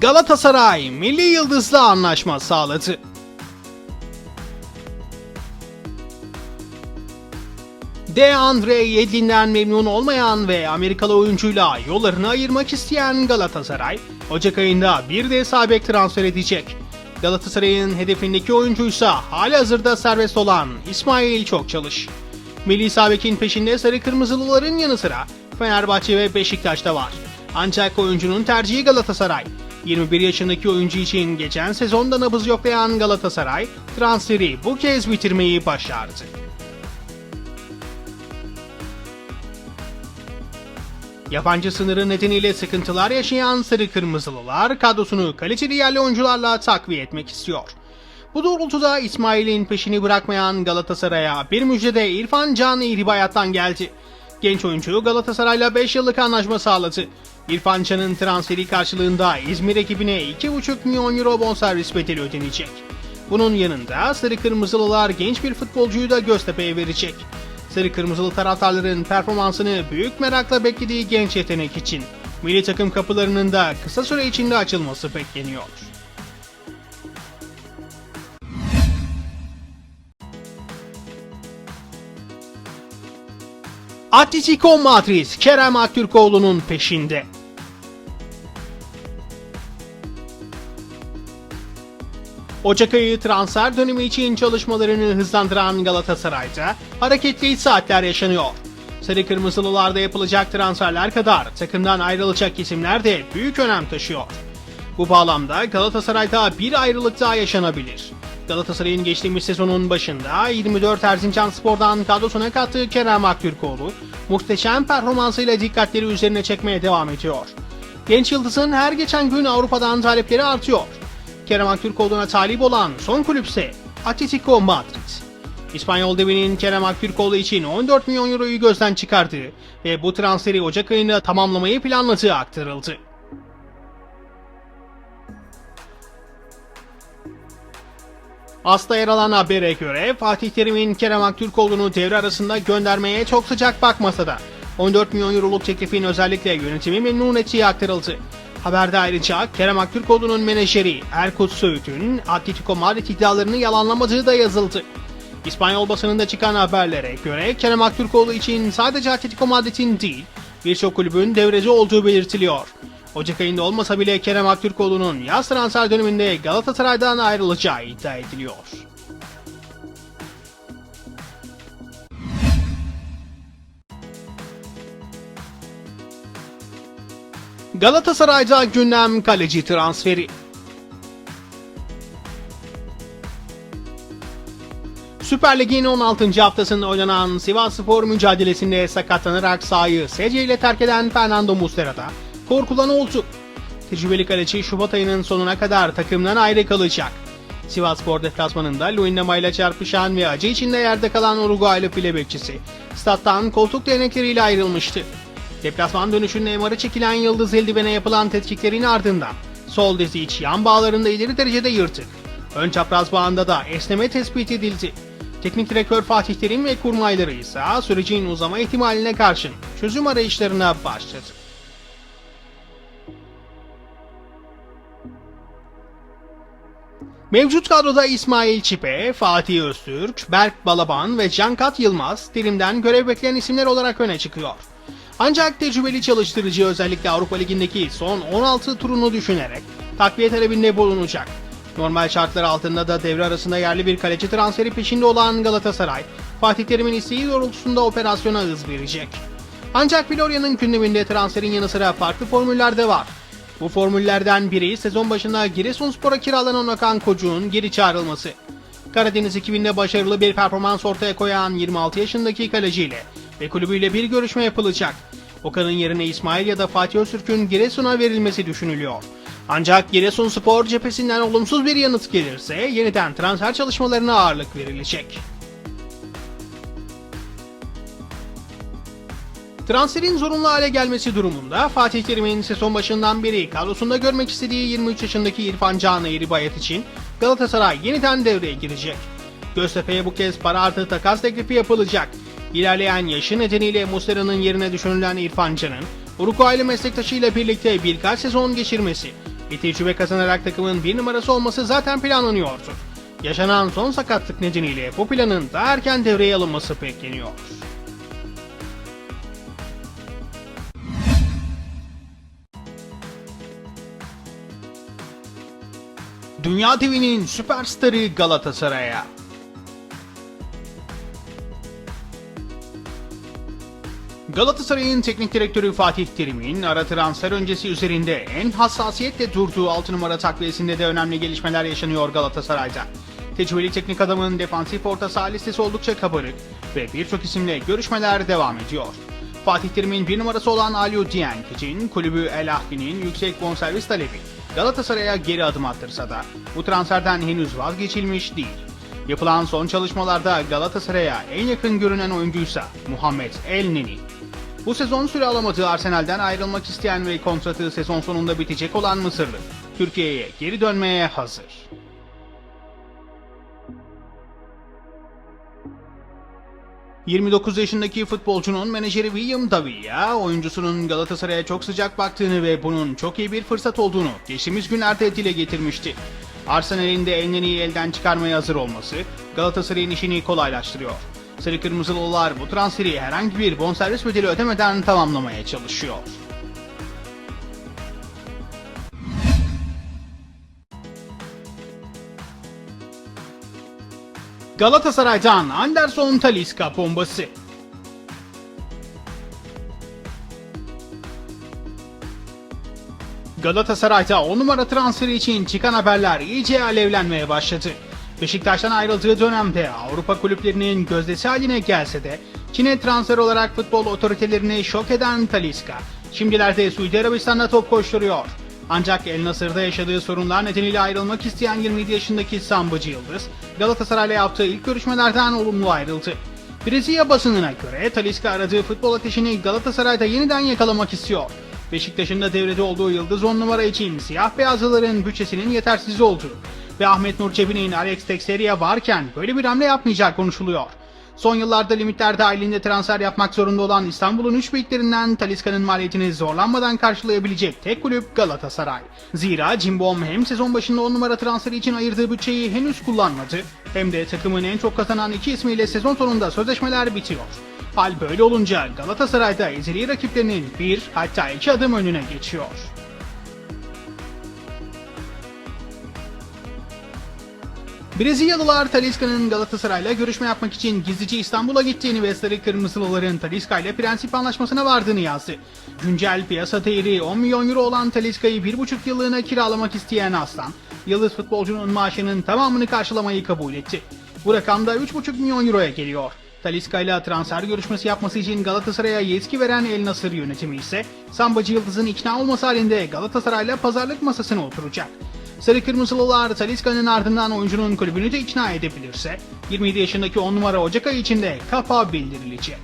Galatasaray milli yıldızla anlaşma sağladı. De Andre Yedlin'den memnun olmayan ve Amerikalı oyuncuyla yollarını ayırmak isteyen Galatasaray, Ocak ayında bir de sağ bek transfer edecek. Galatasaray'ın hedefindeki oyuncuysa hali hazırda serbest olan İsmail Çokçalış. Milli sağ bekin peşinde sarı kırmızılıların yanı sıra Fenerbahçe ve Beşiktaş'ta var. Ancak oyuncunun tercihi Galatasaray. 21 yaşındaki oyuncu için geçen sezonda nabız yoklayan Galatasaray transferi bu kez bitirmeyi başardı. Yabancı sınırı nedeniyle sıkıntılar yaşayan Sarı Kırmızılılar kadrosunu kaliteli yerli oyuncularla takviye etmek istiyor. Bu doğrultuda İsmail'in peşini bırakmayan Galatasaray'a bir müjde de İrfan Can İhribayat'tan geldi. Genç oyuncu Galatasaray'la 5 yıllık anlaşma sağladı. İrfan Can'ın transferi karşılığında İzmir ekibine 2,5 milyon euro bonservis bedeli ödenecek. Bunun yanında Sarı Kırmızılılar genç bir futbolcuyu da Göztepe'ye verecek. Sarı Kırmızılı taraftarların performansını büyük merakla beklediği genç yetenek için milli takım kapılarının da kısa süre içinde açılması bekleniyor. Atletico Madrid Kerem Aktürkoğlu'nun peşinde. Ocak ayı transfer dönemi için çalışmalarını hızlandıran Galatasaray'da hareketli saatler yaşanıyor. Sarı Kırmızılılarda yapılacak transferler kadar takımdan ayrılacak isimler de büyük önem taşıyor. Bu bağlamda Galatasaray'da bir ayrılık daha yaşanabilir. Galatasaray'ın geçtiğimiz sezonun başında 24 Erzincan Spor'dan kadrosuna kattığı Kerem Aktürkoğlu muhteşem performansıyla dikkatleri üzerine çekmeye devam ediyor. Genç Yıldız'ın her geçen gün Avrupa'dan talepleri artıyor. Kerem Aktürkoğlu'na talip olan son kulüpse Atletico Madrid. İspanyol devinin Kerem Aktürkoğlu için 14 milyon euroyu gözden çıkardığı ve bu transferi Ocak ayında tamamlamayı planladığı aktarıldı. Asla yer alan habere göre Fatih Terim'in Kerem Aktürkoğlu'nu devre arasında göndermeye çok sıcak bakmasa da 14 milyon euroluk teklifin özellikle yönetimi memnun ettiği aktarıldı. Haberde ayrıca Kerem Aktürkoğlu'nun menajeri Erkut Söğüt'ün Atletico Madrid iddialarını yalanlamadığı da yazıldı. İspanyol basınında çıkan haberlere göre Kerem Aktürkoğlu için sadece Atletico Madrid'in değil birçok kulübün devreci olduğu belirtiliyor. Ocak ayında olmasa bile Kerem Aktürkoğlu'nun yaz transfer döneminde Galatasaray'dan ayrılacağı iddia ediliyor. Galatasaray'da gündem kaleci transferi. Süper Lig'in 16. haftasında oynanan Sivas Spor mücadelesinde sakatlanarak sahayı SC ile terk eden Fernando Muslera'da korkulan oldu. Tecrübeli kaleci Şubat ayının sonuna kadar takımdan ayrı kalacak. Sivas Spor deplasmanında Luyendama ile çarpışan ve acı içinde yerde kalan Uruguaylı file bekçisi stat'tan koltuk değnekleriyle ayrılmıştı. Deplasman dönüşünde MR'ı çekilen Yıldız Eldivene yapılan tetkiklerin ardından sol dizi iç yan bağlarında ileri derecede yırtık. Ön çapraz bağında da esneme tespit edildi. Teknik direktör Fatih Terim ve kurmayları ise sürecin uzama ihtimaline karşın çözüm arayışlarına başladı. Mevcut kadroda İsmail Çipe, Fatih Öztürk, Berk Balaban ve Cankat Yılmaz Terim'den görev bekleyen isimler olarak öne çıkıyor. Ancak tecrübeli çalıştırıcı özellikle Avrupa Ligi'ndeki son 16 turunu düşünerek takviye talebinde bulunacak. Normal şartlar altında da devre arasında yerli bir kaleci transferi peşinde olan Galatasaray, Fatih Terim'in isteği doğrultusunda operasyona hız verecek. Ancak Florya'nın gündeminde transferin yanı sıra farklı formüller de var. Bu formüllerden biri sezon başında Giresunspor'a kiralanan Okan Kocuğ'un geri çağrılması. Karadeniz ekibinde başarılı bir performans ortaya koyan 26 yaşındaki kaleciyle ve kulübüyle bir görüşme yapılacak. Okan'ın yerine İsmail ya da Fatih Öztürk'ün Giresun'a verilmesi düşünülüyor. Ancak Giresunspor cephesinden olumsuz bir yanıt gelirse yeniden transfer çalışmalarına ağırlık verilecek. Transferin zorunlu hale gelmesi durumunda Fatih Terim'in sezon başından beri kadrosunda görmek istediği 23 yaşındaki İrfan Can Eğribayat için Galatasaray yeniden devreye girecek. Göztepe'ye bu kez para artı takas teklifi yapılacak. İlerleyen yaşı nedeniyle Muslera'nın yerine düşünülen İrfan Can'ın Uruguaylı meslektaşıyla birlikte birkaç sezon geçirmesi Bir tecrübe kazanarak takımın bir numarası olması zaten planlanıyordu. Yaşanan son sakatlık nedeniyle bu planın daha erken devreye alınması bekleniyor. Dünya TV'nin süperstarı Galatasaray'a. Galatasaray'ın teknik direktörü Fatih Terim'in ara transfer öncesi üzerinde en hassasiyetle durduğu 6 numara takviyesinde de önemli gelişmeler yaşanıyor Galatasaray'da. Tecrübeli teknik adamın defansif orta saha listesi oldukça kabarık ve birçok isimle görüşmeler devam ediyor. Fatih Terim'in bir numarası olan Aliou Dieng için kulübü El Ahli'nin yüksek bonservis talebi Galatasaray'a geri adım attırsa da bu transferden henüz vazgeçilmiş değil. Yapılan son çalışmalarda Galatasaray'a en yakın görünen oyuncuysa Muhammed El Neni. Bu sezon süre alamadığı Arsenal'den ayrılmak isteyen ve kontratı sezon sonunda bitecek olan Mısırlı, Türkiye'ye geri dönmeye hazır. ...29 yaşındaki futbolcunun menajeri William Davia, oyuncusunun Galatasaray'a çok sıcak baktığını ve bunun çok iyi bir fırsat olduğunu geçtiğimiz günlerde dile getirmişti. Arsenal'in de Elneni'yi elden çıkarmaya hazır olması Galatasaray'ın işini kolaylaştırıyor. Sarı Kırmızılılar bu transferi herhangi bir bonservis bedeli ödemeden tamamlamaya çalışıyor. Galatasaray'dan Anderson Talisca bombası. Galatasaray'da 10 numara transferi için çıkan haberler iyice alevlenmeye başladı. Beşiktaş'tan ayrıldığı dönemde Avrupa kulüplerinin gözdesi haline gelse de Çin'e transfer olarak futbol otoritelerini şok eden Talisca, şimdilerde Suudi Arabistan'da top koşturuyor. Ancak El Nasır'da yaşadığı sorunlar nedeniyle ayrılmak isteyen 27 yaşındaki Sambacı Yıldız, Galatasaray'la yaptığı ilk görüşmelerden olumlu ayrıldı. Brezilya basınına göre Talisca aradığı futbol ateşini Galatasaray'da yeniden yakalamak istiyor. Beşiktaş'ın da devrede olduğu Yıldız 10 numara için siyah beyazlıların bütçesinin yetersiz olduğu ve Ahmet Nur Çebi'nin Alex Teixeira varken böyle bir hamle yapmayacağı konuşuluyor. Son yıllarda limitler dahilinde transfer yapmak zorunda olan İstanbul'un 3 büyüklerinden Talisca'nın maliyetini zorlanmadan karşılayabilecek tek kulüp Galatasaray. Zira Cimbom hem sezon başında 10 numara transferi için ayırdığı bütçeyi henüz kullanmadı hem de takımın en çok kazanan iki ismiyle sezon sonunda sözleşmeler bitiyor. Hal böyle olunca Galatasaray'da ezeli rakiplerinin bir hatta iki adım önüne geçiyor. Brezilyalılar Talisca'nın Galatasaray'la görüşme yapmak için gizlice İstanbul'a gittiğini ve Sarı Kırmızılıların Talisca ile prensip anlaşmasına vardığını yazdı. Güncel piyasa değeri 10 milyon euro olan Talisca'yı 1,5 yıllığına kiralamak isteyen Aslan, Yıldız futbolcunun maaşının tamamını karşılamayı kabul etti. Bu rakam da 3,5 milyon euroya geliyor. Talisca ile transfer görüşmesi yapması için Galatasaray'a yetki veren El Nasır yönetimi ise Sambacı Yıldız'ın ikna olması halinde Galatasaray'la pazarlık masasına oturacak. Sarı Kırmızılılar Talisca'nın ardından oyuncunun kulübünü de ikna edebilirse 27 yaşındaki 10 numara Ocak ayı içinde kapağı bildirilecek.